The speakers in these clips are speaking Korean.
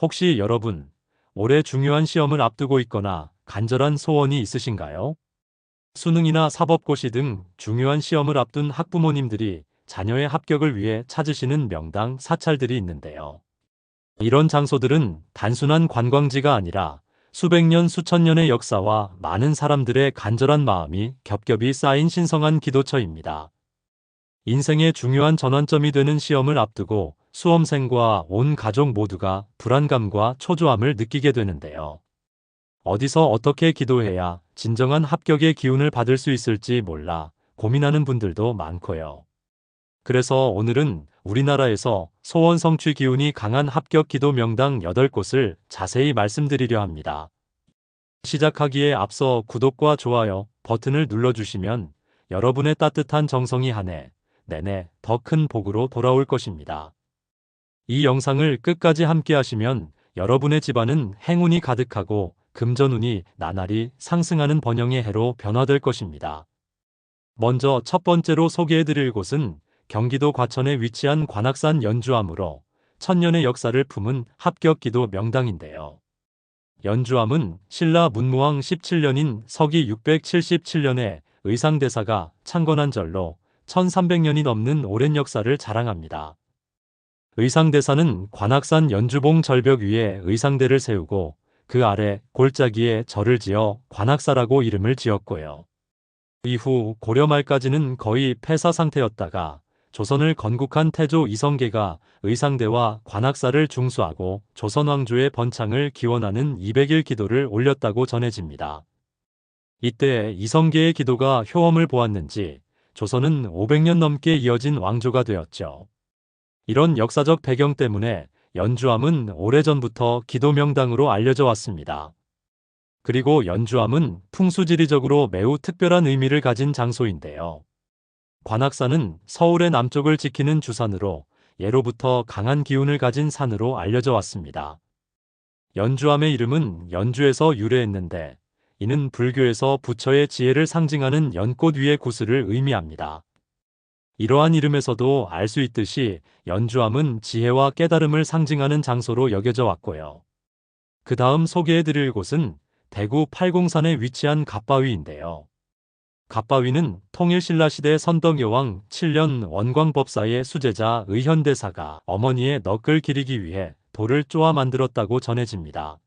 혹시 여러분, 올해 중요한 시험을 앞두고 있거나 간절한 소원이 있으신가요? 수능이나 사법고시 등 중요한 시험을 앞둔 학부모님들이 자녀의 합격을 위해 찾으시는 명당 사찰들이 있는데요. 이런 장소들은 단순한 관광지가 아니라 수백 년, 수천 년의 역사와 많은 사람들의 간절한 마음이 겹겹이 쌓인 신성한 기도처입니다. 인생의 중요한 전환점이 되는 시험을 앞두고 수험생과 온 가족 모두가 불안감과 초조함을 느끼게 되는데요. 어디서 어떻게 기도해야 진정한 합격의 기운을 받을 수 있을지 몰라 고민하는 분들도 많고요. 그래서 오늘은 우리나라에서 소원 성취 기운이 강한 합격 기도 명당 8곳을 자세히 말씀드리려 합니다. 시작하기에 앞서 구독과 좋아요 버튼을 눌러주시면 여러분의 따뜻한 정성이 한 해 내내 더 큰 복으로 돌아올 것입니다. 이 영상을 끝까지 함께 하시면 여러분의 집안은 행운이 가득하고 금전운이 나날이 상승하는 번영의 해로 변화될 것입니다. 먼저 첫 번째로 소개해드릴 곳은 경기도 과천에 위치한 관악산 연주암으로 천년의 역사를 품은 합격기도 명당인데요. 연주암은 신라 문무왕 17년인 서기 677년에 의상대사가 창건한 절로 1300년이 넘는 오랜 역사를 자랑합니다. 의상대사는 관악산 연주봉 절벽 위에 의상대를 세우고 그 아래 골짜기에 절을 지어 관악사라고 이름을 지었고요. 이후 고려 말까지는 거의 폐사 상태였다가 조선을 건국한 태조 이성계가 의상대와 관악사를 중수하고 조선 왕조의 번창을 기원하는 200일 기도를 올렸다고 전해집니다. 이때 이성계의 기도가 효험을 보았는지 조선은 500년 넘게 이어진 왕조가 되었죠. 이런 역사적 배경 때문에 연주암은 오래전부터 기도명당으로 알려져 왔습니다. 그리고 연주암은 풍수지리적으로 매우 특별한 의미를 가진 장소인데요. 관악산은 서울의 남쪽을 지키는 주산으로 예로부터 강한 기운을 가진 산으로 알려져 왔습니다. 연주암의 이름은 연주에서 유래했는데 이는 불교에서 부처의 지혜를 상징하는 연꽃 위의 구슬을 의미합니다. 이러한 이름에서도 알 수 있듯이 연주암은 지혜와 깨달음을 상징하는 장소로 여겨져 왔고요. 그 다음 소개해드릴 곳은 대구 팔공산에 위치한 갓바위인데요. 갓바위는 통일신라 시대 선덕여왕 7년 원광법사의 수제자 의현대사가 어머니의 넋을 기리기 위해 돌을 쪼아 만들었다고 전해집니다.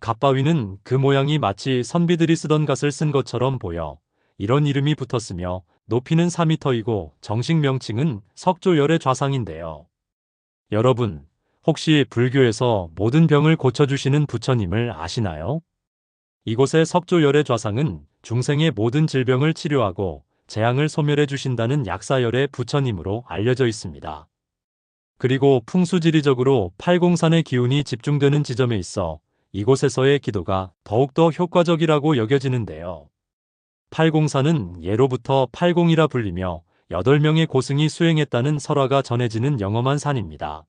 갓바위는 그 모양이 마치 선비들이 쓰던 갓을 쓴 것처럼 보여 이런 이름이 붙었으며 높이는 4m이고 정식 명칭은 석조열의 좌상인데요. 여러분, 혹시 불교에서 모든 병을 고쳐주시는 부처님을 아시나요? 이곳의 석조열의 좌상은 중생의 모든 질병을 치료하고 재앙을 소멸해 주신다는 약사열의 부처님으로 알려져 있습니다. 그리고 풍수지리적으로 팔공산의 기운이 집중되는 지점에 있어 이곳에서의 기도가 더욱더 효과적이라고 여겨지는데요. 팔공산은 예로부터 팔공이라 불리며 8명의 고승이 수행했다는 설화가 전해지는 영험한 산입니다.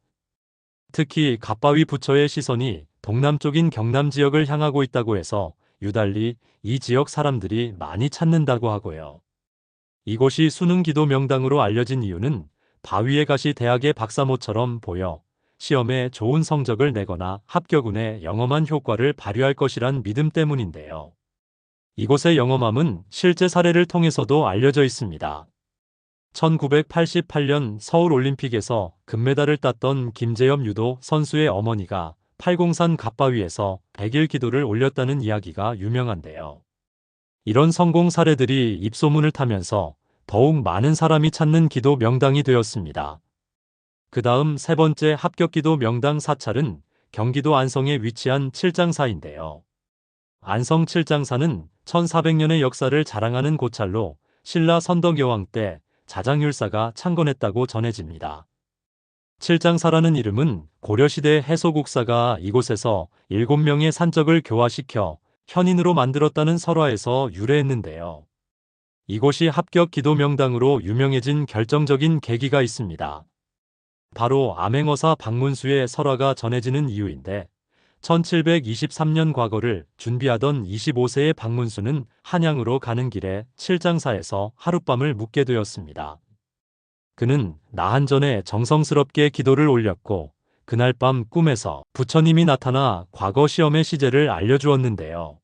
특히 갓바위 부처의 시선이 동남쪽인 경남 지역을 향하고 있다고 해서 유달리 이 지역 사람들이 많이 찾는다고 하고요. 이곳이 수능 기도 명당으로 알려진 이유는 바위에 가시 대학의 박사모처럼 보여 시험에 좋은 성적을 내거나 합격운에 영험한 효과를 발휘할 것이란 믿음 때문인데요. 이곳의 영험함은 실제 사례를 통해서도 알려져 있습니다. 1988년 서울올림픽에서 금메달을 땄던 김재엽 유도 선수의 어머니가 팔공산 갓바위에서 백일 기도를 올렸다는 이야기가 유명한데요. 이런 성공 사례들이 입소문을 타면서 더욱 많은 사람이 찾는 기도 명당이 되었습니다. 그 다음 세 번째 합격 기도 명당 사찰은 경기도 안성에 위치한 칠장사인데요. 안성 칠장사는 1400년의 역사를 자랑하는 고찰로 신라 선덕여왕 때 자장율사가 창건했다고 전해집니다. 칠장사라는 이름은 고려시대 해소국사가 이곳에서 7명의 산적을 교화시켜 현인으로 만들었다는 설화에서 유래했는데요. 이곳이 합격 기도 명당으로 유명해진 결정적인 계기가 있습니다. 바로 암행어사 박문수의 설화가 전해지는 이유인데 1723년 과거를 준비하던 25세의 박문수는 한양으로 가는 길에 칠장사에서 하룻밤을 묵게 되었습니다. 그는 나한전에 정성스럽게 기도를 올렸고 그날 밤 꿈에서 부처님이 나타나 과거 시험의 시제를 알려주었는데요.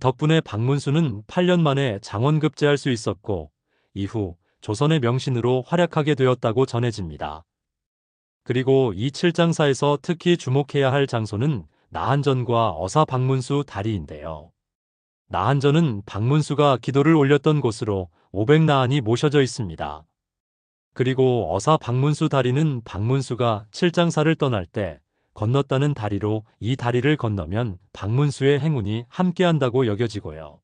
덕분에 박문수는 8년 만에 장원급제할 수 있었고 이후 조선의 명신으로 활약하게 되었다고 전해집니다. 그리고 이 칠장사에서 특히 주목해야 할 장소는 나한전과 어사 박문수 다리인데요. 나한전은 박문수가 기도를 올렸던 곳으로 500나한이 모셔져 있습니다. 그리고 어사 박문수 다리는 박문수가 칠장사를 떠날 때 건넜다는 다리로 이 다리를 건너면 박문수의 행운이 함께한다고 여겨지고요.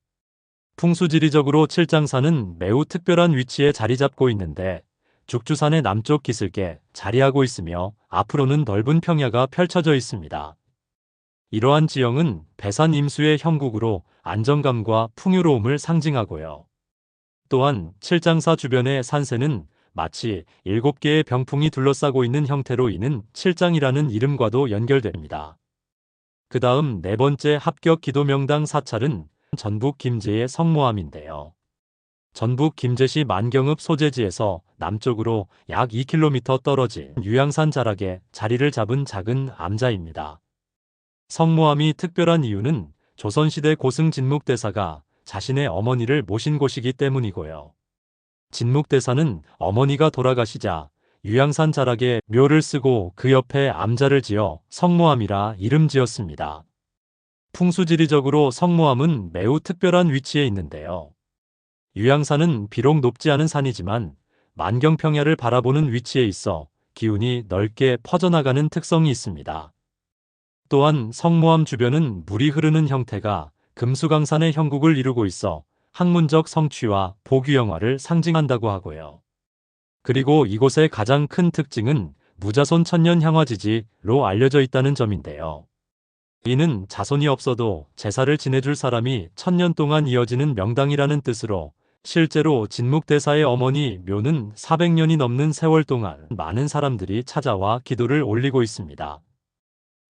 풍수지리적으로 칠장사는 매우 특별한 위치에 자리 잡고 있는데 죽주산의 남쪽 기슭에 자리하고 있으며 앞으로는 넓은 평야가 펼쳐져 있습니다. 이러한 지형은 배산 임수의 형국으로 안정감과 풍요로움을 상징하고요. 또한 칠장사 주변의 산세는 마치 일곱 개의 병풍이 둘러싸고 있는 형태로 이는 칠장이라는 이름과도 연결됩니다. 그 다음 네 번째 합격 기도 명당 사찰은 전북 김제의 성모함인데요. 전북 김제시 만경읍 소재지에서 남쪽으로 약 2km 떨어진 유양산 자락에 자리를 잡은 작은 암자입니다. 성모함이 특별한 이유는 조선시대 고승 진묵대사가 자신의 어머니를 모신 곳이기 때문이고요. 진묵대사는 어머니가 돌아가시자 유양산 자락에 묘를 쓰고 그 옆에 암자를 지어 성모함이라 이름 지었습니다. 풍수지리적으로 성모함은 매우 특별한 위치에 있는데요. 유양산은 비록 높지 않은 산이지만 만경평야를 바라보는 위치에 있어 기운이 넓게 퍼져나가는 특성이 있습니다. 또한 성모함 주변은 물이 흐르는 형태가 금수강산의 형국을 이루고 있어 학문적 성취와 보규영화를 상징한다고 하고요. 그리고 이곳의 가장 큰 특징은 무자손 천년 향화지지로 알려져 있다는 점인데요. 이는 자손이 없어도 제사를 지내줄 사람이 천년 동안 이어지는 명당이라는 뜻으로 실제로 진묵대사의 어머니 묘는 400년이 넘는 세월 동안 많은 사람들이 찾아와 기도를 올리고 있습니다.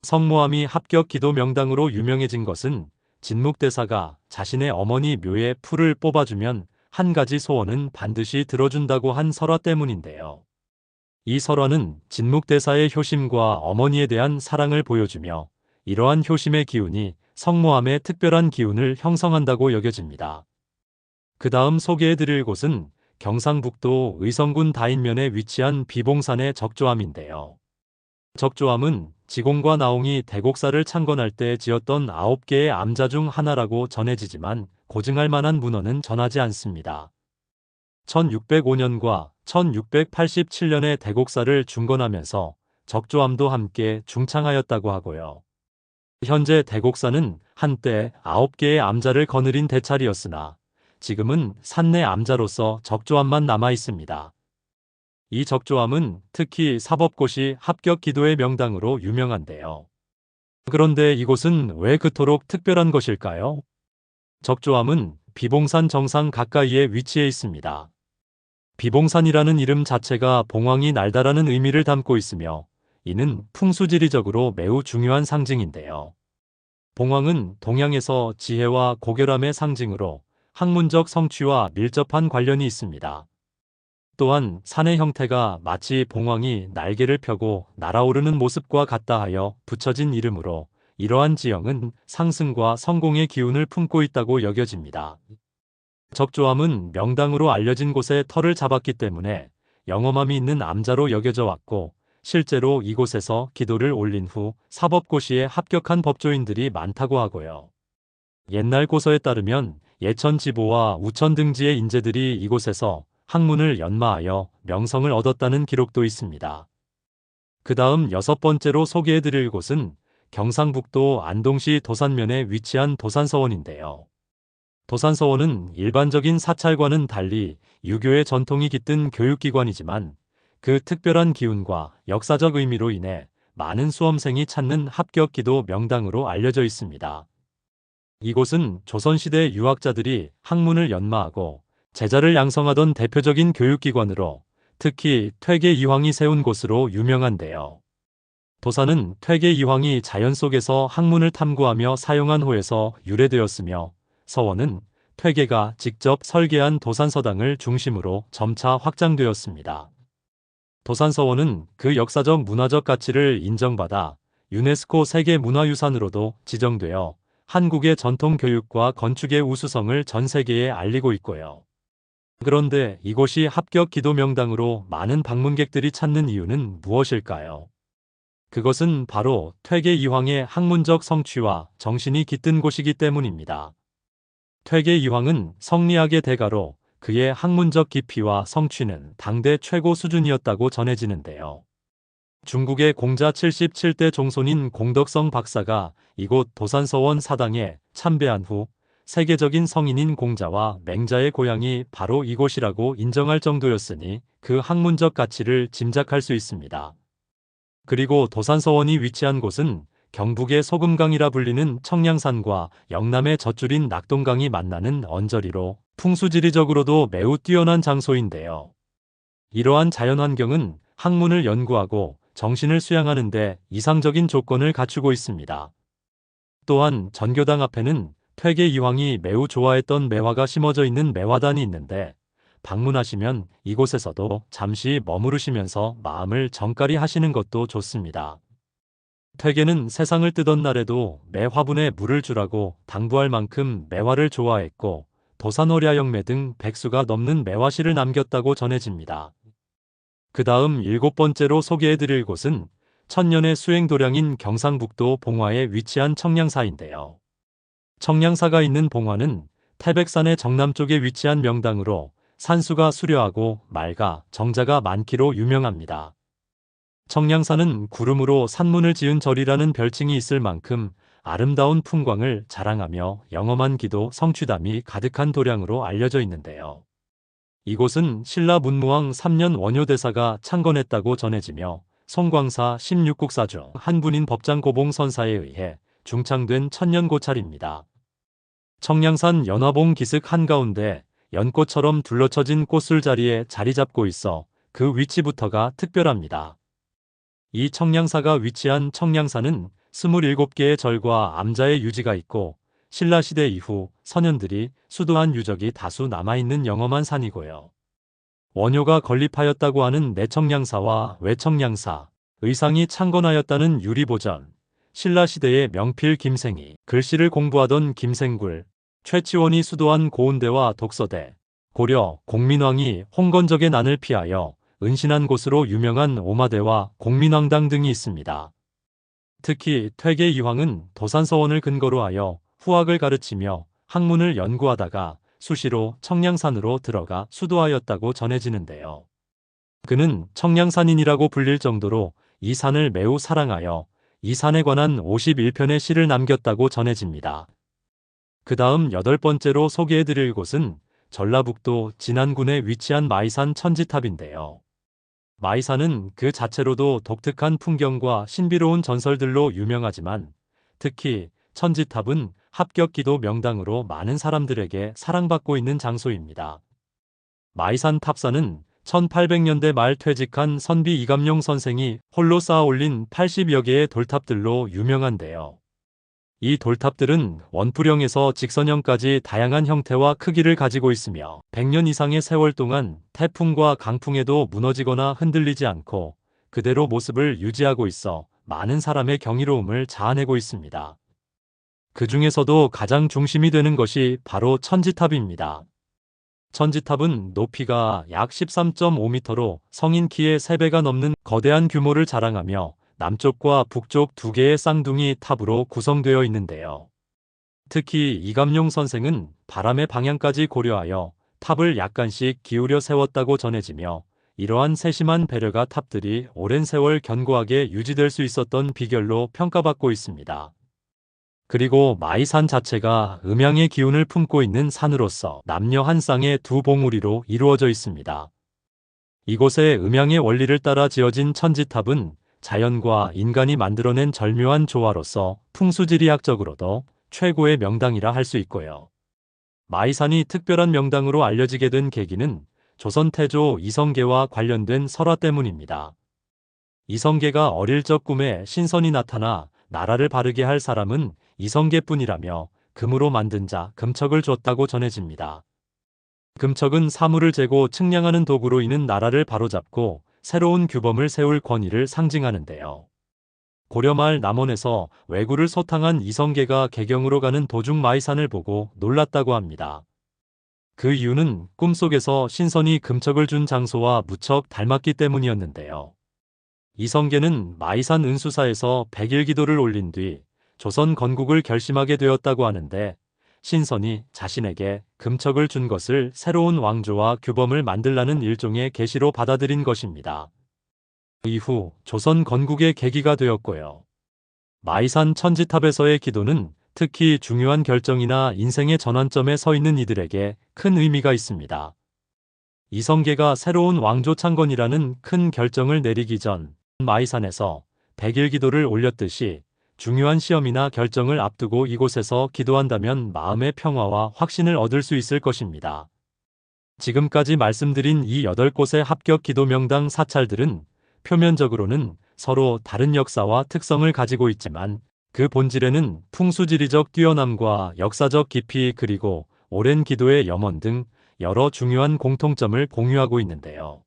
성모함이 합격 기도 명당으로 유명해진 것은 진묵대사가 자신의 어머니 묘에 풀을 뽑아주면 한 가지 소원은 반드시 들어준다고 한 설화 때문인데요. 이 설화는 진묵대사의 효심과 어머니에 대한 사랑을 보여주며 이러한 효심의 기운이 성모함의 특별한 기운을 형성한다고 여겨집니다. 그 다음 소개해드릴 곳은 경상북도 의성군 다인면에 위치한 비봉산의 적조함인데요. 적조함은 지공과 나홍이 대곡사를 창건할 때 지었던 아홉 개의 암자 중 하나라고 전해지지만 고증할 만한 문헌은 전하지 않습니다. 1605년과 1687년에 대곡사를 중건하면서 적조함도 함께 중창하였다고 하고요. 현재 대곡사는 한때 아홉 개의 암자를 거느린 대찰이었으나 지금은 산내 암자로서 적조함만 남아 있습니다. 이 적조함은 특히 사법고시 합격 기도의 명당으로 유명한데요. 그런데 이곳은 왜 그토록 특별한 것일까요? 적조함은 비봉산 정상 가까이에 위치해 있습니다. 비봉산이라는 이름 자체가 봉황이 날다라는 의미를 담고 있으며 이는 풍수지리적으로 매우 중요한 상징인데요. 봉황은 동양에서 지혜와 고결함의 상징으로 학문적 성취와 밀접한 관련이 있습니다. 또한 산의 형태가 마치 봉황이 날개를 펴고 날아오르는 모습과 같다 하여 붙여진 이름으로 이러한 지형은 상승과 성공의 기운을 품고 있다고 여겨집니다. 적조함은 명당으로 알려진 곳에 터를 잡았기 때문에 영험함이 있는 암자로 여겨져 왔고 실제로 이곳에서 기도를 올린 후 사법고시에 합격한 법조인들이 많다고 하고요. 옛날 고서에 따르면 예천 지보와 우천 등지의 인재들이 이곳에서 학문을 연마하여 명성을 얻었다는 기록도 있습니다. 그 다음 여섯 번째로 소개해드릴 곳은 경상북도 안동시 도산면에 위치한 도산서원인데요. 도산서원은 일반적인 사찰과는 달리 유교의 전통이 깃든 교육기관이지만 그 특별한 기운과 역사적 의미로 인해 많은 수험생이 찾는 합격 기도 명당으로 알려져 있습니다. 이곳은 조선시대 유학자들이 학문을 연마하고 제자를 양성하던 대표적인 교육기관으로 특히 퇴계 이황이 세운 곳으로 유명한데요. 도사는 퇴계 이황이 자연 속에서 학문을 탐구하며 사용한 호에서 유래되었으며 서원은 퇴계가 직접 설계한 도산서당을 중심으로 점차 확장되었습니다. 도산서원은 그 역사적 문화적 가치를 인정받아 유네스코 세계문화유산으로도 지정되어 한국의 전통 교육과 건축의 우수성을 전 세계에 알리고 있고요. 그런데 이곳이 합격 기도 명당으로 많은 방문객들이 찾는 이유는 무엇일까요? 그것은 바로 퇴계 이황의 학문적 성취와 정신이 깃든 곳이기 때문입니다. 퇴계 이황은 성리학의 대가로 그의 학문적 깊이와 성취는 당대 최고 수준이었다고 전해지는데요. 중국의 공자 77대 종손인 공덕성 박사가 이곳 도산서원 사당에 참배한 후 세계적인 성인인 공자와 맹자의 고향이 바로 이곳이라고 인정할 정도였으니 그 학문적 가치를 짐작할 수 있습니다. 그리고 도산서원이 위치한 곳은 경북의 소금강이라 불리는 청량산과 영남의 젖줄인 낙동강이 만나는 언저리로 풍수지리적으로도 매우 뛰어난 장소인데요. 이러한 자연환경은 학문을 연구하고 정신을 수양하는데 이상적인 조건을 갖추고 있습니다. 또한 전교당 앞에는 퇴계 이황이 매우 좋아했던 매화가 심어져 있는 매화단이 있는데 방문하시면 이곳에서도 잠시 머무르시면서 마음을 정갈히 하시는 것도 좋습니다. 퇴계는 세상을 뜨던 날에도 매 화분에 물을 주라고 당부할 만큼 매화를 좋아했고 도산호랴영매 등 백수가 넘는 매화시를 남겼다고 전해집니다. 그 다음 일곱 번째로 소개해드릴 곳은 천년의 수행도량인 경상북도 봉화에 위치한 청량사인데요. 청량사가 있는 봉화는 태백산의 정남쪽에 위치한 명당으로 산수가 수려하고 맑아 정자가 많기로 유명합니다. 청량사는 구름으로 산문을 지은 절이라는 별칭이 있을 만큼 아름다운 풍광을 자랑하며 영험한 기도 성취담이 가득한 도량으로 알려져 있는데요. 이곳은 신라 문무왕 3년 원효대사가 창건했다고 전해지며 송광사 16국사 중 한 분인 법장 고봉 선사에 의해 중창된 천년 고찰입니다. 청량산 연화봉 기슭 한가운데 연꽃처럼 둘러쳐진 꽃술 자리에 자리 잡고 있어 그 위치부터가 특별합니다. 이 청량사가 위치한 청량사는 27개의 절과 암자의 유지가 있고 신라시대 이후 선현들이 수도한 유적이 다수 남아있는 영험한 산이고요. 원효가 건립하였다고 하는 내청량사와 외청량사, 의상이 창건하였다는 유리보전, 신라시대의 명필 김생이, 글씨를 공부하던 김생굴, 최치원이 수도한 고운대와 독서대, 고려, 공민왕이 홍건적의 난을 피하여 은신한 곳으로 유명한 오마대와 공민왕당 등이 있습니다. 특히 퇴계 이황은 도산서원을 근거로 하여 후학을 가르치며 학문을 연구하다가 수시로 청량산으로 들어가 수도하였다고 전해지는데요. 그는 청량산인이라고 불릴 정도로 이 산을 매우 사랑하여 이 산에 관한 51편의 시를 남겼다고 전해집니다. 그 다음 여덟 번째로 소개해드릴 곳은 전라북도 진안군에 위치한 마이산 천지탑인데요. 마이산은 그 자체로도 독특한 풍경과 신비로운 전설들로 유명하지만 특히 천지탑은 합격 기도 명당으로 많은 사람들에게 사랑받고 있는 장소입니다. 마이산 탑사는 1800년대 말 퇴직한 선비 이감용 선생이 홀로 쌓아 올린 80여 개의 돌탑들로 유명한데요. 이 돌탑들은 원뿔형에서 직선형까지 다양한 형태와 크기를 가지고 있으며 100년 이상의 세월 동안 태풍과 강풍에도 무너지거나 흔들리지 않고 그대로 모습을 유지하고 있어 많은 사람의 경이로움을 자아내고 있습니다. 그 중에서도 가장 중심이 되는 것이 바로 천지탑입니다. 천지탑은 높이가 약 13.5m로 성인 키의 3배가 넘는 거대한 규모를 자랑하며 남쪽과 북쪽 두 개의 쌍둥이 탑으로 구성되어 있는데요. 특히 이감용 선생은 바람의 방향까지 고려하여 탑을 약간씩 기울여 세웠다고 전해지며 이러한 세심한 배려가 탑들이 오랜 세월 견고하게 유지될 수 있었던 비결로 평가받고 있습니다. 그리고 마이산 자체가 음양의 기운을 품고 있는 산으로서 남녀 한 쌍의 두 봉우리로 이루어져 있습니다. 이곳에 음양의 원리를 따라 지어진 천지탑은 자연과 인간이 만들어낸 절묘한 조화로서 풍수지리학적으로도 최고의 명당이라 할 수 있고요. 마이산이 특별한 명당으로 알려지게 된 계기는 조선 태조 이성계와 관련된 설화 때문입니다. 이성계가 어릴 적 꿈에 신선이 나타나 나라를 바르게 할 사람은 이성계뿐이라며 금으로 만든 자 금척을 줬다고 전해집니다. 금척은 사물을 재고 측량하는 도구로 이는 나라를 바로잡고 새로운 규범을 세울 권위를 상징하는데요. 고려말 남원에서 왜구를 소탕한 이성계가 개경으로 가는 도중 마이산을 보고 놀랐다고 합니다. 그 이유는 꿈속에서 신선이 금척을 준 장소와 무척 닮았기 때문이었는데요. 이성계는 마이산 은수사에서 백일 기도를 올린 뒤 조선 건국을 결심하게 되었다고 하는데 신선이 자신에게 금척을 준 것을 새로운 왕조와 규범을 만들라는 일종의 계시로 받아들인 것입니다. 이후 조선 건국의 계기가 되었고요. 마이산 천지탑에서의 기도는 특히 중요한 결정이나 인생의 전환점에 서 있는 이들에게 큰 의미가 있습니다. 이성계가 새로운 왕조 창건이라는 큰 결정을 내리기 전 마이산에서 백일 기도를 올렸듯이 중요한 시험이나 결정을 앞두고 이곳에서 기도한다면 마음의 평화와 확신을 얻을 수 있을 것입니다. 지금까지 말씀드린 이 여덟 곳의 합격 기도 명당 사찰들은 표면적으로는 서로 다른 역사와 특성을 가지고 있지만 그 본질에는 풍수지리적 뛰어남과 역사적 깊이 그리고 오랜 기도의 염원 등 여러 중요한 공통점을 공유하고 있는데요.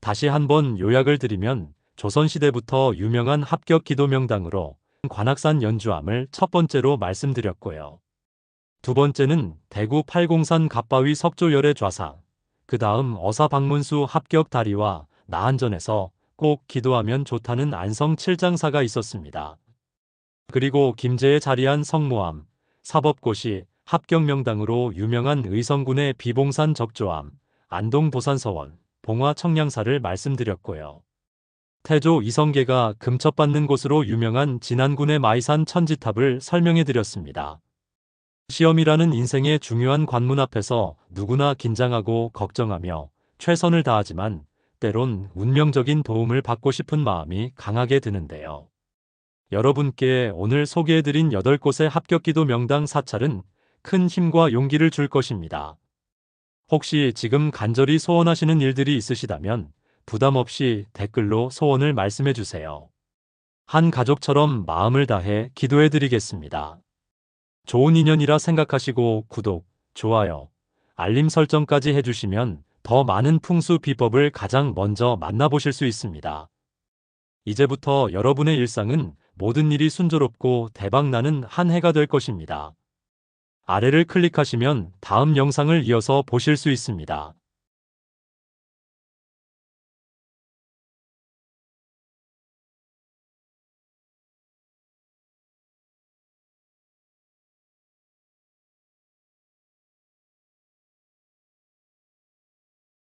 다시 한번 요약을 드리면 조선시대부터 유명한 합격 기도 명당으로 관악산 연주함을 첫 번째로 말씀드렸고요. 두 번째는 대구 팔공산 갑바위 석조열의 좌상, 그 다음 어사 방문수 합격 다리와 나한전에서 꼭 기도하면 좋다는 안성 칠장사가 있었습니다. 그리고 김제에 자리한 성모함, 사법고시, 합격 명당으로 유명한 의성군의 비봉산 적조함, 안동 도산서원, 봉화 청량사를 말씀드렸고요. 태조 이성계가 금첩받는 곳으로 유명한 진안군의 마이산 천지탑을 설명해 드렸습니다. 시험이라는 인생의 중요한 관문 앞에서 누구나 긴장하고 걱정하며 최선을 다하지만 때론 운명적인 도움을 받고 싶은 마음이 강하게 드는데요. 여러분께 오늘 소개해드린 8곳의 합격기도 명당 사찰은 큰 힘과 용기를 줄 것입니다. 혹시 지금 간절히 소원하시는 일들이 있으시다면 부담 없이 댓글로 소원을 말씀해 주세요. 한 가족처럼 마음을 다해 기도해 드리겠습니다. 좋은 인연이라 생각하시고 구독, 좋아요, 알림 설정까지 해주시면 더 많은 풍수 비법을 가장 먼저 만나보실 수 있습니다. 이제부터 여러분의 일상은 모든 일이 순조롭고 대박나는 한 해가 될 것입니다. 아래를 클릭하시면 다음 영상을 이어서 보실 수 있습니다.